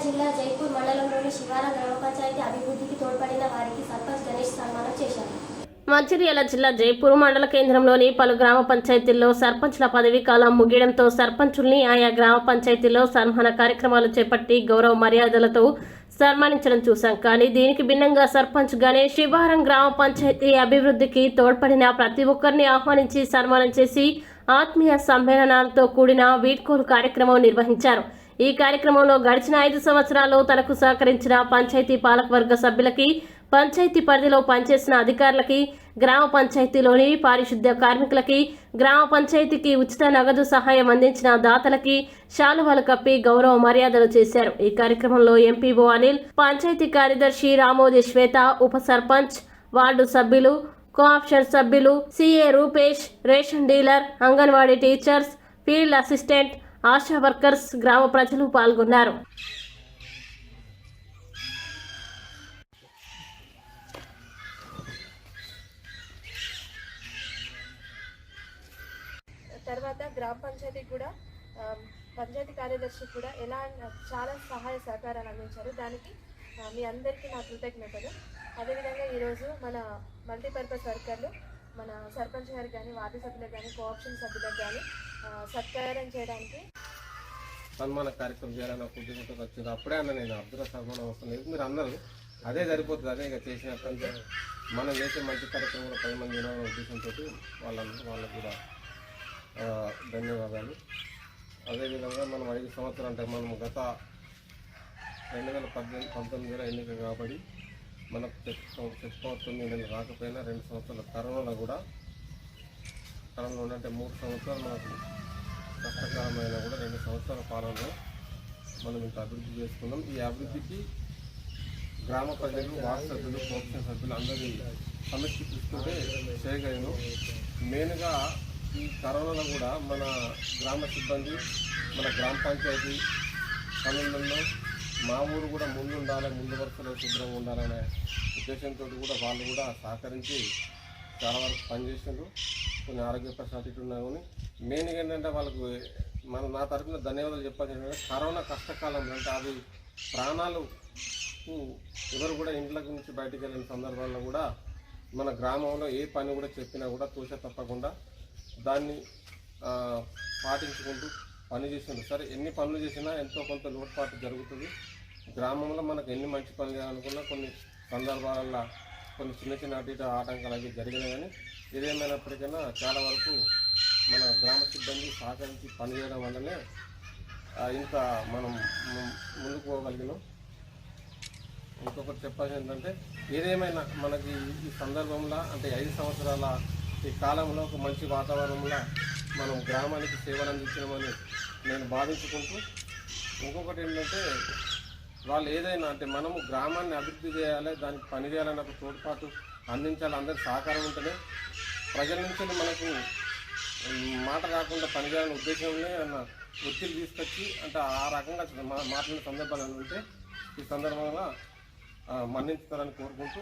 మంచిర్యాల జిల్లా జైపూర్ మండలంలోని శివార గ్రామ పంచాయతీ అభివృద్ధికి తోడ్పడిన వారికి సర్పంచ్ గణేష్ సన్మానం చేశారు. మంచిర్యాల జిల్లా జైపూర్ మండల కేంద్రంలోని పలు గ్రామ పంచాయతీల్లో సర్పంచ్ల పదవీ కాలం ముగియడంతో సర్పంచుల్ని ఆయా గ్రామ పంచాయతీల్లో సన్మాన కార్యక్రమాలు చేపట్టి గౌరవ మర్యాదలతో సన్మానించడం చూశాం. కానీ దీనికి భిన్నంగా సర్పంచ్ గణేష్ శివారం గ్రామ పంచాయతీ అభివృద్ధికి తోడ్పడిన ప్రతి ఒక్కరిని ఆహ్వానించి సన్మానం చేసి ఆత్మీయ సమ్మేళనాలతో కూడిన వీడ్కోలు కార్యక్రమం నిర్వహించారు. ఈ కార్యక్రమంలో గడిచిన ఐదు సంవత్సరాల్లో తనకు సహకరించిన పంచాయతీ పాలకవర్గ సభ్యులకి పంచాయతీ పరిధిలో పనిచేసిన అధికారులకి గ్రామ పంచాయతీలోని పారిశుద్ధ్య కార్మికులకి గ్రామ పంచాయతీకి ఉచిత నగదు సహాయం అందించిన దాతలకి శాలువాలు కప్పి గౌరవ మర్యాదలు చేశారు. ఈ కార్యక్రమంలో ఎంపీఓ అనిల్ పంచాయతీ కార్యదర్శి రామోజీ శ్వేత ఉప సర్పంచ్ వార్డు సభ్యులు కోఆప్షన్ సభ్యులు CA Rupesh ration dealer anganwadi teachers field assistant ASHA workers గ్రామ ప్రజలు పాల్గొన్నారు. తర్వాత గ్రామ పంచాయతీ కూడా పంచాయతీ కార్యదర్శి కూడా ఎలా చాలా సహాయ సహకారాలు అందించారు. దానికి మీ అందరికీ నా కృతజ్ఞతలు. అదేవిధంగా ఈరోజు మన మల్టీపర్పస్ వర్కర్లు మన సర్పంచ్ గారికి కానీ వార్డు సభ్యులకు కానీ కోఆప్షన్ సభ్యులకు కానీ సత్కారం చేయడానికి సన్మాన కార్యక్రమం చేయాలని ఒక ఉద్దేశంతో వచ్చింది. అప్పుడే అన్న నేను అబ్దుల్ సన్మానం అవసరం లేదు. మీరు అన్నారు అదే సరిపోతుంది అదే ఇక చేసిన మనం చేసే మంచి కార్యక్రమంలో పది మంది వినాలనే ఉద్దేశంతో వాళ్ళందరూ వాళ్ళకు కూడా ధన్యవాదాలు. అదేవిధంగా మనం ఐదు సంవత్సరాలు అంటే మనం గత రెండు వేల పద్దెనిమిది పంతొమ్మిదిలో ఎన్నిక కాబట్టి మనకు చెప్పుకో చెప్పుకోవచ్చు తొమ్మిది నెలలు రాకపోయినా రెండు సంవత్సరాల కరోనాలో కూడా కరోనా అంటే మూడు సంవత్సరాలు మనకు కష్టకరమైన కూడా రెండు సంవత్సరాల పాలనలో మనం ఇంత అభివృద్ధి చేసుకున్నాం. ఈ అభివృద్ధికి గ్రామ ప్రజలు వార్డు సభ్యులు కోఆప్షన్ సభ్యులు అందరి సమస్య తీసుకుంటే చేయగలను మెయిన్గా ఈ కరోనాలో కూడా మన గ్రామ సిబ్బంది మన గ్రామ పంచాయతీ పనులలో మా ఊరు కూడా ముందు ఉండాలి ముందు వరుసలో శుభ్రంగా ఉండాలనే ఉద్దేశంతో కూడా వాళ్ళు కూడా సహకరించి చాలా వరకు పనిచేసిండ్రు కొన్ని ఆరోగ్య ప్రశ్నలు ఉన్నా కానీ మెయిన్గా ఏంటంటే వాళ్ళకు మన నా తరఫున ధన్యవాదాలు చెప్పాల్సి ఏంటంటే కరోనా కష్టకాలంలో అంటే అది ప్రాణాలు ఎవరు కూడా ఇంట్లోకి నుంచి బయటికి వెళ్ళిన సందర్భాల్లో కూడా మన గ్రామంలో ఏ పని కూడా చెప్పినా కూడా తూచ తప్పకుండా దాన్ని పాటించుకుంటూ పని చేసిండు సరే ఎన్ని పనులు చేసినా ఎంతో కొంత లోటుపాటు జరుగుతుంది. గ్రామంలో మనకు ఎన్ని మంచి పనులు చేయాలనుకున్నా కొన్ని సందర్భాలలో కొన్ని చిన్న చిన్న అటు ఇటు ఆటంకాలు అవి జరిగినాయి కానీ ఏదేమైనప్పటికైనా చాలా వరకు మన గ్రామ సిబ్బంది సహకరించి పనిచేయడం వల్లనే ఇంత మనం ముందుకు పోగలిగినాం. ఇంకొకటి చెప్పాల్సి ఏంటంటే ఏదేమైనా మనకి ఈ సందర్భంలో అంటే ఐదు సంవత్సరాల ఈ కాలంలో ఒక మంచి వాతావరణంలో మనం గ్రామానికి సేవలు అందించడమని నేను భావించుకుంటూ ఇంకొకటి ఏంటంటే వాళ్ళు ఏదైనా అంటే మనము గ్రామాన్ని అభివృద్ధి చేయాలి దానికి పనిచేయాలని ఒక తోడ్పాటు అందించాలి అందరి సహకారం ఉంటేనే ప్రజల నుంచి మనకు మాట రాకుండా పనిచేయాలనే ఉద్దేశంలోనే అన్న ఒత్తిడి తీసుకొచ్చి అంటే ఆ రకంగా మాట్లాడిన సందర్భాలు ఉంటే ఈ సందర్భంగా మన్నించుతారని కోరుకుంటూ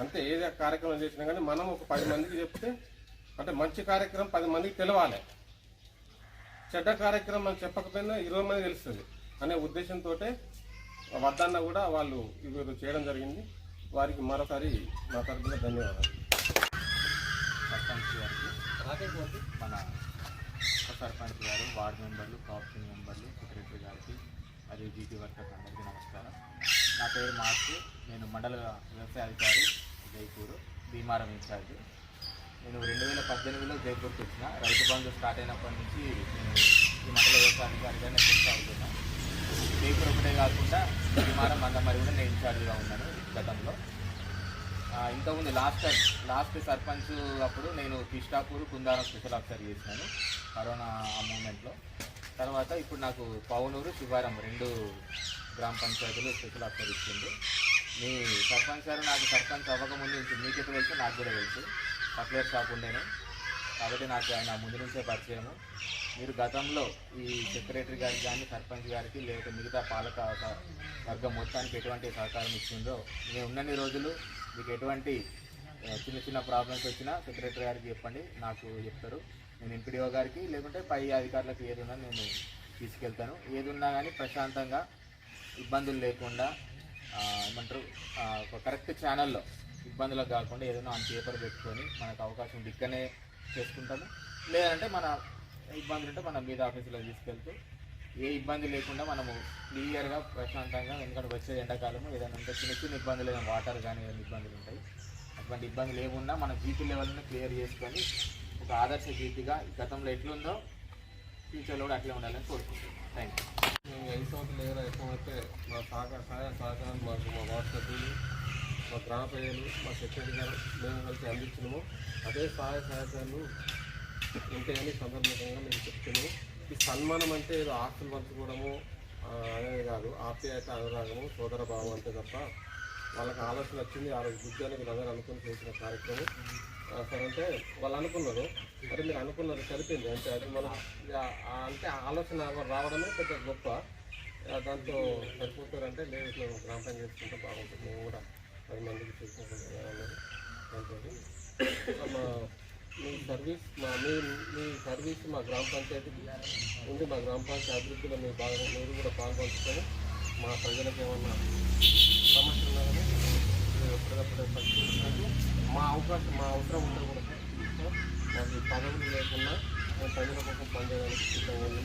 అంతే ఏదో కార్యక్రమం చేసినా కానీ మనం ఒక పది మందికి చెప్తే అంటే మంచి కార్యక్రమం పది మందికి తెలవాలి. చెడ్డ కార్యక్రమం మనం చెప్పకపోయినా ఇరవై మంది తెలుస్తుంది. అనే ఉద్దేశంతో వద్దన్న కూడా వాళ్ళు ఇవి చేయడం జరిగింది. వారికి మరోసారి నా తరఫున ధన్యవాదాలు. సర్పంచ్ గారికి మన సర్పంచ్ గారు వార్డు మెంబర్లు కోఆప్షన్ మెంబర్లు సెక్రటరీ గారికి మరియు జీపీ వర్కర్స్ అందరికీ నమస్కారం. నా పేరు మార్చి నేను మండల వ్యవసాయ అధికారి జైపూర్ భీమారం ఇన్ఛార్జ్. నేను రెండు వేల పద్దెనిమిదిలో జైపూర్కి వచ్చిన. రైతు బంధు స్టార్ట్ అయినప్పటి నుంచి నేను ఈ మండల వ్యవసాయ అధికారిగా నేను కొనసాగుతున్నా జైపూర్ ఒకటే కాకుండా భీమారం మందమరి కూడా నేను ఇన్ఛార్జ్గా ఉన్నాను గతంలో. ఇంతకుముందు లాస్ట్ టైం లాస్ట్ సర్పంచ్ అప్పుడు నేను కిష్టాపూర్ కుందారం స్పెషల్ ఆఫీసర్ చేసినాను కరోనా ఆ మూమెంట్లో తర్వాత ఇప్పుడు నాకు పౌనూరు శివారం రెండు గ్రామ పంచాయతీలు స్పెషల్ ఆఫీసర్ ఇచ్చింది మీ సర్పంచ్ గారు నాకు సర్పంచ్ అవ్వకముందు నుంచి మీకు ఎప్పుడు తెలుసు? నాకు కూడా తెలుసు. సప్లైర్ షాప్ ఉండేను. కాబట్టి నాకు ఆయన ముందు నుంచే పరిచయము. మీరు గతంలో ఈ సెక్రటరీ గారికి కానీ సర్పంచ్ గారికి లేకపోతే మిగతా పాలక వర్గం మొత్తానికి ఎటువంటి సహకారం ఇచ్చిందో నేను ఉన్నన్ని రోజులు మీకు ఎటువంటి చిన్న చిన్న ప్రాబ్లమ్స్ వచ్చినా సెక్రటరీ గారికి చెప్పండి నాకు చెప్తారు. నేను ఎంపీడీఓ గారికి లేకుంటే పై అధికారులకు ఏదున్నా నేను తీసుకెళ్తాను. ఏదున్నా కానీ ప్రశాంతంగా ఇబ్బందులు లేకుండా ఏమంటారు ఒక కరెక్ట్ ఛానల్లో ఇబ్బందులకు కాకుండా ఏదైనా ఆన్ పేపర్ పెట్టుకొని మనకు అవకాశం ఉంటే ఇక్కడనే చేసుకుంటాము. లేదంటే మన ఇబ్బందులు ఉంటే మన మీద ఆఫీసులో తీసుకెళ్తూ ఏ ఇబ్బంది లేకుండా మనము క్లియర్గా ప్రశాంతంగా ఎందుకంటే వచ్చే ఎండాకాలము ఏదైనా ఉంటే చిన్న చిన్న ఇబ్బందులు ఏదైనా వాటర్ కానీ ఏదైనా ఇబ్బందులు ఉంటాయి. అటువంటి ఇబ్బందులు ఏమున్నా మన జీపీ లెవెల్ని క్లియర్ చేసుకొని ఒక ఆదర్శ జీపీగా గతంలో ఎట్లుందో ఫ్యూచర్లో కూడా అట్లే ఉండాలని కోరుకుంటున్నాను. థ్యాంక్ యూ మేము ఐదు సంవత్సరాలు ఏదైనా అయితే మా సహకార సహాయ సహకారం మాకు మా వాట్సాప్ మా గ్రామ ప్రజలు మా సెక్రటరీ గారు మేము కలిసి అందించినాము. అదే సహాయ సహకారాలు ఉంటాయని సందర్భంగా మేము చెప్తున్నాము. ఈ సన్మానం అంటే ఏదో ఆస్తులు పంచుకోవడము అనేది కాదు ఆప్యాయత అనురాగము సోదర భావం అంతే తప్ప వాళ్ళకి ఆలోచన వచ్చింది ఆ రోజు బుద్ధిని వీళ్ళందరూ అనుకుని చేసిన కార్యక్రమం. సరే అంటే వాళ్ళు అనుకున్నారు. మరి మీరు అనుకున్నారు సరిపోయింది. అంటే అది మన అంటే ఆ ఆలోచన రావడమే పెద్ద గొప్ప. దాంతో సరిపోతారంటే లేదు ఇట్లా గ్రామ పని చేసుకుంటే బాగుంటుంది. మేము కూడా పది మందికి చేసుకుంటాం అన్నారు దాంతో మా మీ సర్వీస్ మా మీ మీ సర్వీస్ మా గ్రామ పంచాయతీకి ఉంది. మా గ్రామ పంచాయతీ అభివృద్ధిలో మీరు బాగా మీరు కూడా పాల్పంచుకొని మా ప్రజలకు ఏమన్నా సమస్యలు ఉన్నా కానీ ఎప్పటికప్పుడు పరిశీలించినట్టు మా అవకాశం మా అవసరం ఉంటే కూడా సార్, మాకు పదవులు లేకుండా మేము ప్రజల కోసం పనిచేయడానికి సిద్ధంగా ఉంది